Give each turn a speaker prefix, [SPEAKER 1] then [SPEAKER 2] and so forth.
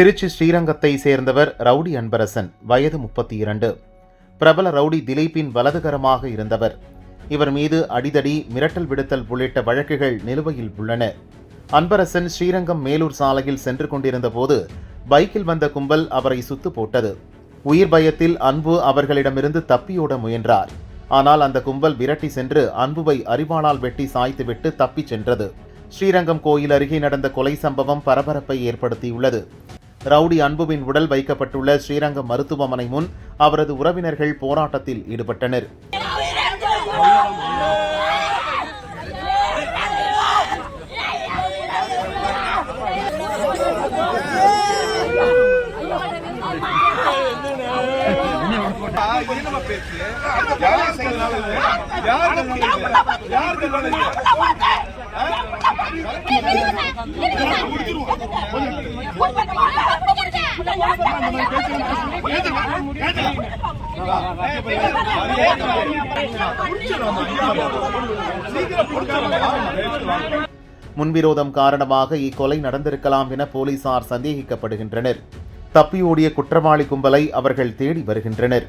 [SPEAKER 1] திருச்சி ஸ்ரீரங்கத்தை சேர்ந்தவர் ரவுடி அன்பரசன் வயது முப்பத்தி இரண்டு பிரபல ரவுடி திலீப்பின் வலதுகரமாக இருந்தவர். இவர் மீது அடிதடி மிரட்டல் விடுத்தல் உள்ளிட்ட வழக்குகள் நிலுவையில் உள்ளன. அன்பரசன் ஸ்ரீரங்கம் மேலூர் சாலையில் சென்று கொண்டிருந்த போது பைக்கில் வந்த கும்பல் அவரை சுத்து போட்டது. உயிர் பயத்தில் அன்பு அவர்களிடமிருந்து தப்பியோட முயன்றார். ஆனால் அந்த கும்பல் விரட்டி சென்று அன்புவை அறிவாளால் வெட்டி சாய்த்துவிட்டு தப்பிச் சென்றது. ஸ்ரீரங்கம் கோயில் அருகே நடந்த கொலை சம்பவம் பரபரப்பை ஏற்படுத்தியுள்ளது. ரவுடி அன்புவின் உடல் வைக்கப்பட்டுள்ள ஸ்ரீரங்கம் மருத்துவமனை முன் அவரது உறவினர்கள் போராட்டத்தில் ஈடுபட்டனர்.
[SPEAKER 2] என்னமா
[SPEAKER 1] முன்விரோதம் காரணமாக இக்கொலை நடந்திருக்கலாம் என போலீசார் சந்தேகிக்கப்படுகின்றனர். தப்பியோடிய குற்றவாளி கும்பலை அவர்கள் தேடி வருகின்றனர்.